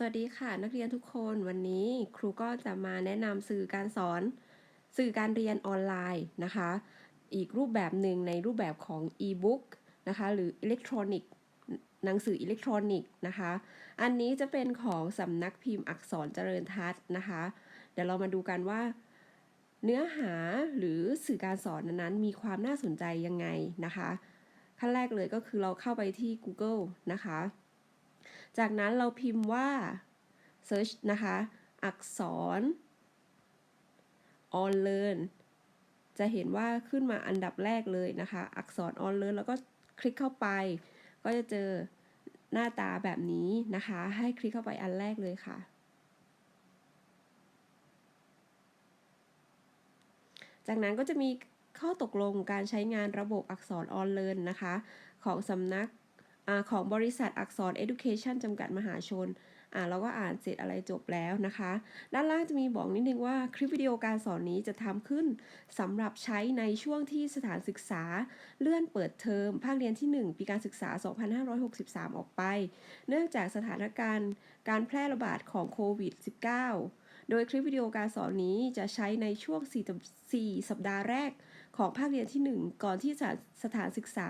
สวัสดีค่ะนักเรียนทุกคนวันนี้ครูก็จะมาแนะนำสื่อการสอนสื่อการเรียนออนไลน์นะคะ อีกรูปแบบหนึ่งในรูปแบบของ e-book นะคะหรืออิเล็กทรอนิกส์หนังสืออิเล็กทรอนิกส์นะคะ อันนี้จะเป็นของสำนักพิมพ์อักษรเจริญทัศน์นะคะ เดี๋ยวเรามาดูกันว่า เนื้อหาหรือสื่อการสอนนั้นมีความน่าสนใจยังไงนะคะ ขั้นแรกเลยก็คือเราเข้าไปที่ Google นะคะ จากนั้นเราพิมพ์ว่า search นะคะ อักษร on learn จะเห็นว่าขึ้นมาอันดับแรกเลยนะคะ อักษร on learn แล้วก็คลิกเข้าไป ก็จะเจอหน้าตาแบบนี้นะคะ ให้คลิกเข้าไปอันแรกเลยค่ะ จากนั้นก็จะมีข้อตกลงการใช้งานระบบอักษร on learn นะคะ ของสำนัก อของบริษัทอักษร Education จำกัดมหาชนอ่าเราก็อ่านเสร็จอะไรจบแล้วนะคะ ด้านล่างจะมีบอกนิดนึงว่าคลิปวิดีโอการสอนนี้จะทำขึ้นสำหรับใช้ในช่วงที่สถานศึกษา เลื่อนเปิดเทอมภาคเรียนที่ 1 ปีการศึกษา 2563 ออกไป เนื่องจากสถานการณ์การแพร่ระบาดของโควิด -19 โดยคลิปวิดีโอการสอนนี้จะใช้ในช่วง 4 สัปดาห์แรก ของภาคเรียนที่ 1 ก่อนที่สถานศึกษา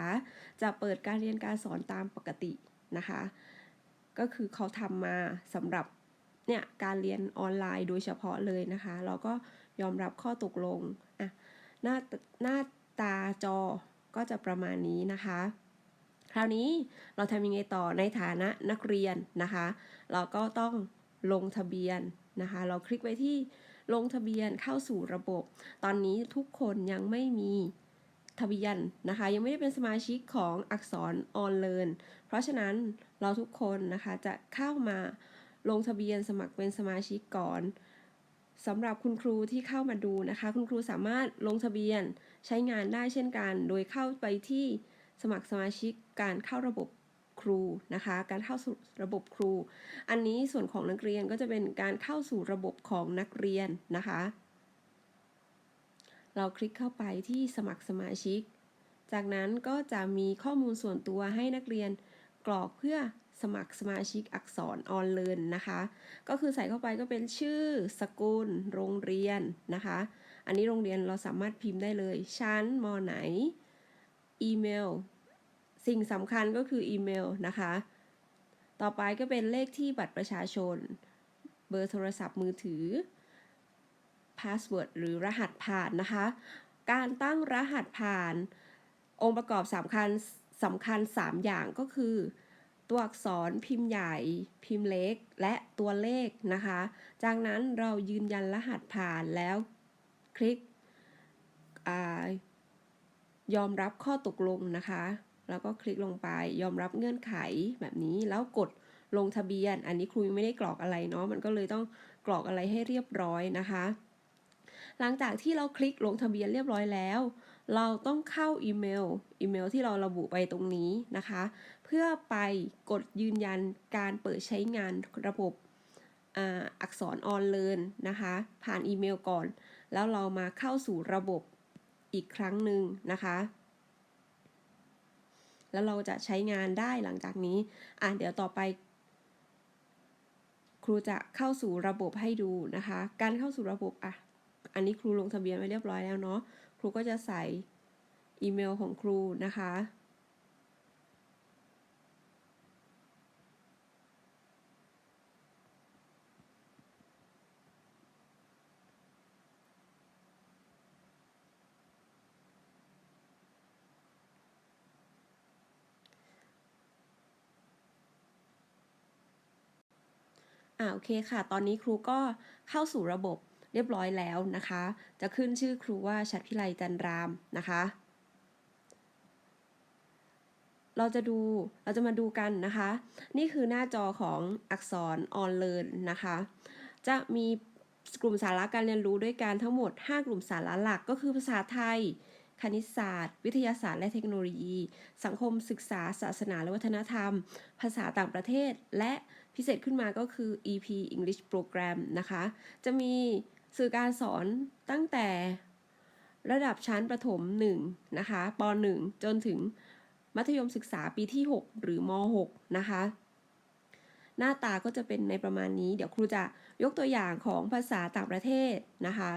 จะเปิดการเรียนการสอนตามปกตินะคะ ก็คือเขาทำมาสำหรับเนี่ยการเรียนออนไลน์โดยเฉพาะเลยนะคะ เราก็ยอมรับข้อตกลงอะหน้าหน้าตาจอก็จะประมาณนี้นะคะ คราวนี้เราทำยังไงต่อในฐานะนักเรียนนะคะ เราก็ต้องลงทะเบียนนะคะ เราคลิกไปที่ ลงทะเบียนเข้าสู่ระบบ ตอนนี้ทุกคนยังไม่มีทะเบียนนะคะ ยังไม่ได้เป็นสมาชิกของอักษรออนเลนเพราะฉะนั้นเราทุกคนนะคะจะเข้ามาลงทะเบียนสมัครเป็นสมาชิกก่อนสำหรับคุณครูที่เข้ามาดูนะคะ คุณครูสามารถลงทะเบียนใช้งานได้เช่นกัน โดยเข้าไปที่สมัครสมาชิกการเข้าระบบ ครูนะคะ การเข้าสู่ระบบครู อันนี้ส่วนของนักเรียนก็จะเป็นการเข้าสู่ระบบของนักเรียนนะคะ เราคลิกเข้าไปที่สมัครสมาชิก จากนั้นก็จะมีข้อมูลส่วนตัวให้นักเรียนกรอกเพื่อสมัครสมาชิกอักษรออนเลินนะคะ ก็คือใส่เข้าไปก็เป็นชื่อ สกุล โรงเรียนนะคะ อันนี้โรงเรียนเราสามารถพิมพ์ได้เลยชั้นมอไหน อีเมล สิ่งสำคัญก็คืออีเมลนะคะ ต่อไปก็เป็นเลขที่บัตรประชาชน เบอร์โทรศัพท์มือถือ พาสเวิร์ดหรือรหัสผ่านนะคะ การตั้งรหัสผ่าน องค์ประกอบสำคัญสำคัญ 3 อย่างก็คือ ตัวอักษรพิมพ์ใหญ่ พิมพ์เล็ก และตัวเลขนะคะ จากนั้นเรายืนยันรหัสผ่านแล้วคลิกอยอมรับข้อตกลงนะคะ แล้วก็คลิกลงไปยอมรับเงื่อนไขแบบนี้แล้วกดลงทะเบียน อันนี้ครูไม่ได้กรอกอะไรเนาะมันก็เลยต้องกรอกอะไรให้เรียบร้อยนะคะ หลังจากที่เราคลิกลงทะเบียนเรียบร้อยแล้ว เราต้องเข้าอีเมลอีเมลที่เราระบุไปตรงนี้นะคะ เพื่อไปกดยืนยันการเปิดใช้งานระบบอักษรออนเลินนะคะ ผ่านอีเมลก่อน แล้วเรามาเข้าสู่ระบบอีกครั้งหนึ่งนะคะ แล้วเราจะใช้งานได้หลังจากนี้ อะเดี๋ยวต่อไป ครูจะเข้าสู่ระบบให้ดูนะคะ การเข้าสู่ระบบอะ อันนี้ครูลงทะเบียนไว้เรียบร้อยแล้วเนาะ ครูก็จะใส่อีเมลของครูนะคะ อ่าโอเคค่ะ ตอนนี้ครูก็เข้าสู่ระบบเรียบร้อยแล้วนะคะ จะขึ้นชื่อครูว่าชัดพิไลจันรามนะคะ เราจะดูเราจะมาดูกันนะคะ นี่คือหน้าจอของอักษรออนเลินนะคะ จะมีกลุ่มสาระการเรียนรู้ด้วยกันทั้งหมด 5 กลุ่มสาระหลักก็คือภาษาไทย คณิตศาสตร์ วิทยาศาสตร์และเทคโนโลยี สังคมศึกษา ศาสนาและวัฒนธรรม ภาษาต่างประเทศ และพิเศษขึ้นมาก็คือ EP English Program นะคะ จะมีสื่อการสอนตั้งแต่ระดับชั้นประถม 1 นะคะป .1 จนถึงมัธยมศึกษาปีที่ 6 หรือม .6 นะคะ หน้าตาก็จะเป็นในประมาณนี้ เดี๋ยวครูจะยกตัวอย่างของภาษาต่างประเทศนะคะ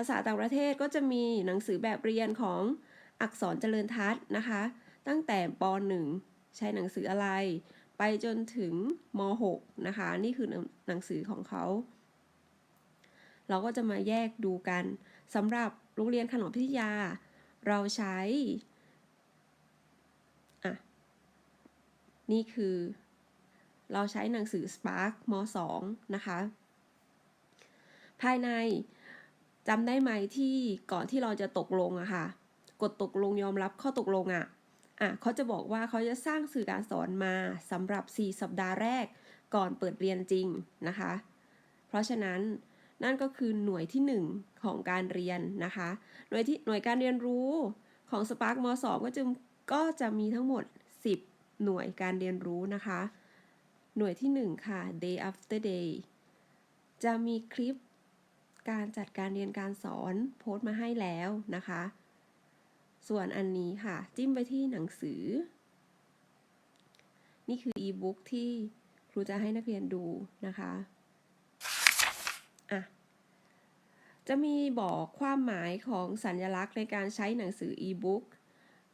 ภาษาต่างประเทศก็จะมีหนังสือแบบเรียนของอักษรเจริญทัศน์นะคะ ตั้งแต่ป .1 ใช้หนังสืออะไร ไปจนถึงม .6 นะคะ นี่คือหนังสือของเขา เราก็จะมาแยกดูกันสำหรับโรงเรียนขนมพิทยา เราใช้อะนี่คือ เราใช้หนังสือ Spark ม .2 นะคะ ภายใน จำได้ไหมที่ก่อนที่เราจะตกลงอะค่ะ กดตกลงยอมรับข้อตกลงอะอะเขาจะบอกว่าเขาจะสร้างสื่อการสอนมาสำหรับ 4 สัปดาห์แรกก่อนเปิดเรียนจริงนะคะ เพราะฉะนั้นนั่นก็คือหน่วยที่ 1 ของการเรียนนะคะ หน่วยที่หน่วยการเรียนรู้ของ Spark ม .2 ก็จะก็จะมีทั้งหมด 10 หน่วยการเรียนรู้นะคะ หน่วยที่ 1 ค่ะ day after day จะมีคลิป การจัดการเรียนการสอนโพสต์มาให้แล้วนะคะ ส่วนอันนี้ค่ะ จิ้มไปที่หนังสือ นี่คืออีบุ๊กที่ครูจะให้นักเรียนดูนะคะอะจะมีบอกความหมายของสัญลักษณ์ในการใช้หนังสืออีบุ๊ก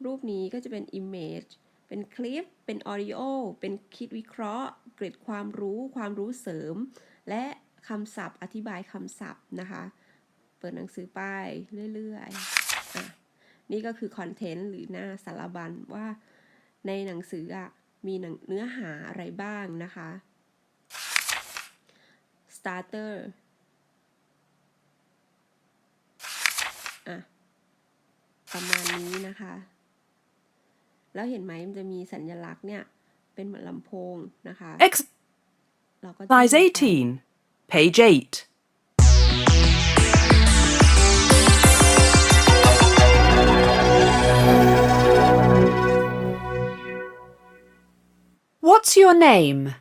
รูปนี้ก็จะเป็น Image เป็นคลิป เป็นออดิโอ เป็นคิดวิเคราะห์ เกร็ดความรู้ ความรู้เสริม และ คำศัพท์ อธิบายคำศัพท์นะคะ เปิดหนังสือไปเรื่อยๆอะนี่ก็คือคอนเทนต์หรือหน้าสารบัญว่าในหนังสืออะมีเนื้อหาอะไรบ้างนะคะ starter อะประมาณนี้นะคะ แล้วเห็นไหมมันจะมีสัญลักษณ์เนี่ย เป็นเหมือนลำโพงนะคะเราก็ Exercise จิ้มไป 18, page 8. What's your name?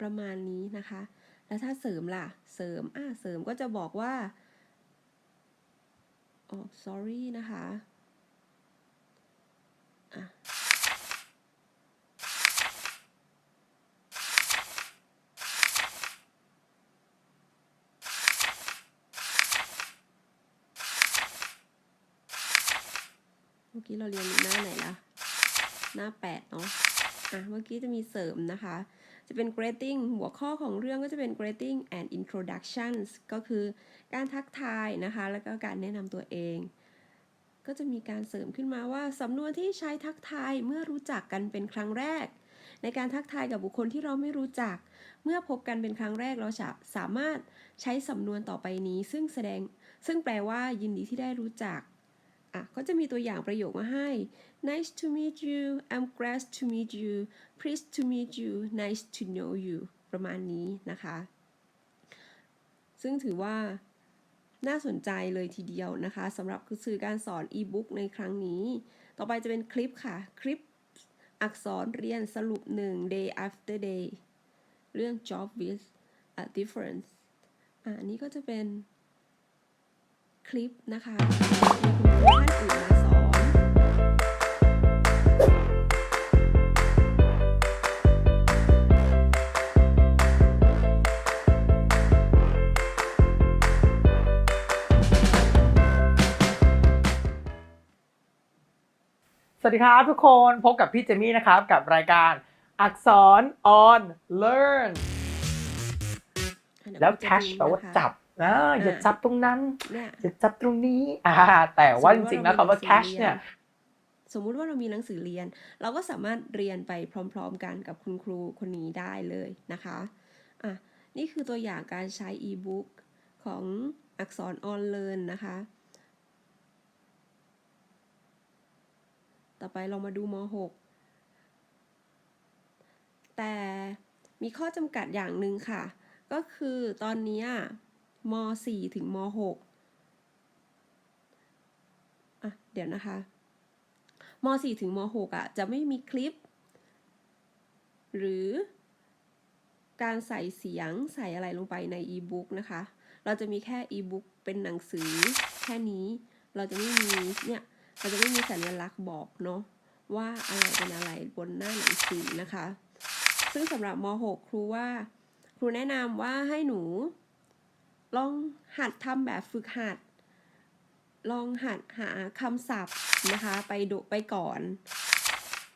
ประมาณนี้นะคะ แล้วถ้าเสริมล่ะ เสริม อ่าเสริมก็จะบอกว่าอ๋อ sorry นะคะ อะ เมื่อกี้เราเรียนหน้าไหนละหน้า 8 เนาะอะเมื่อกี้จะมีเสริมนะคะ จะเป็น grading หัวข้อของเรื่องก็จะเป็น grading and introductions ก็คือการทักทายนะคะ แล้วก็การแนะนำตัวเอง ก็จะมีการเสริมขึ้นมาว่าสำนวนที่ใช้ทักทายเมื่อรู้จักกันเป็นครั้งแรก ในการทักทายกับบุคคลที่เราไม่รู้จัก เมื่อพบกันเป็นครั้งแรกเราจะสามารถใช้สำนวนต่อไปนี้ ซึ่งแสดงซึ่งแปลว่ายินดีที่ได้รู้จัก อะก็จะมีตัวอย่างประโยคมาให้ nice to meet you I'm glad to meet you pleased to meet you nice to know you ประมาณนี้นะคะ ซึ่งถือว่าน่าสนใจเลยทีเดียวนะคะสำหรับสื่อการสอนอีบุ๊กในครั้งนี้ ต่อไปจะเป็นคลิปค่ะ คลิปอักษรเรียนสรุปหนึ่ง day after day เรื่อง job with a difference อะอันนี้ก็จะเป็นคลิปนะคะ มีคุณครูท่านอื่นมาสอนสวัสดีครับทุกคนพบกับพี่เจมี่นะครับกับรายการอักษร on learn อะเดี๋ยแล้วครูจะ catch ดูแปลว่านะคะจับ นะอย่าจับตรงนั้นเนี่ยอย่าจับตรงนี้อ่าแต่ว่าจริงๆแล้วคำว่า catch เนี่ยสมมุติว่าเรามีหนังสือเรียน เราก็สามารถเรียนไปพร้อม ๆ กันกับคุณครูคนนี้ได้เลยนะคะอะนี่คือตัวอย่างการใช้อีบุ๊กของอักษรออนเลินนะคะ ต่อไปเรามาดูม .6 แต่มีข้อจำกัดอย่างหนึ่งค่ะ ก็คือตอนเนี้ย ม .4 ถึงม .6 อะ เดี๋ยวนะคะม .4 ถึงม .6 อะ จะไม่มีคลิป หรือการใส่เสียงใส่อะไรลงไปในอีบุ๊กนะคะ เราจะมีแค่อีบุ๊กเป็นหนังสือแค่นี้ เราจะไม่มีเนี่ย เราจะไม่มีสัญลักษณ์บอกเนาะว่าอะไรเป็นอะไรบนหน้าหนังสือนะคะ ซึ่งสำหรับม .6 ครูว่า ครูแนะนำว่าให้หนู ลองหัดทำแบบฝึกหัด ลองหัดหาคำศัพท์นะคะไปดูไปก่อน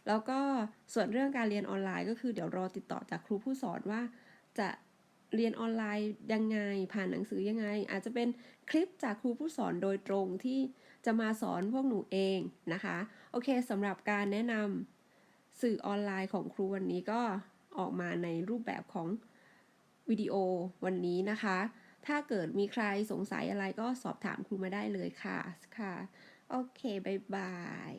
แล้วก็ส่วนเรื่องการเรียนออนไลน์ก็คือเดี๋ยวรอติดต่อจากครูผู้สอนว่าจะเรียนออนไลน์ยังไง ผ่านหนังสือยังไง อาจจะเป็นคลิปจากครูผู้สอนโดยตรงที่จะมาสอนพวกหนูเองนะคะ โอเคสำหรับการแนะนำสื่อออนไลน์ของครูวันนี้ก็ออกมาในรูปแบบของวิดีโอวันนี้นะคะ ถ้าเกิดมีใครสงสัยอะไรก็สอบถามครูมาได้เลยค่ะ ค่ะ โอเคบายบาย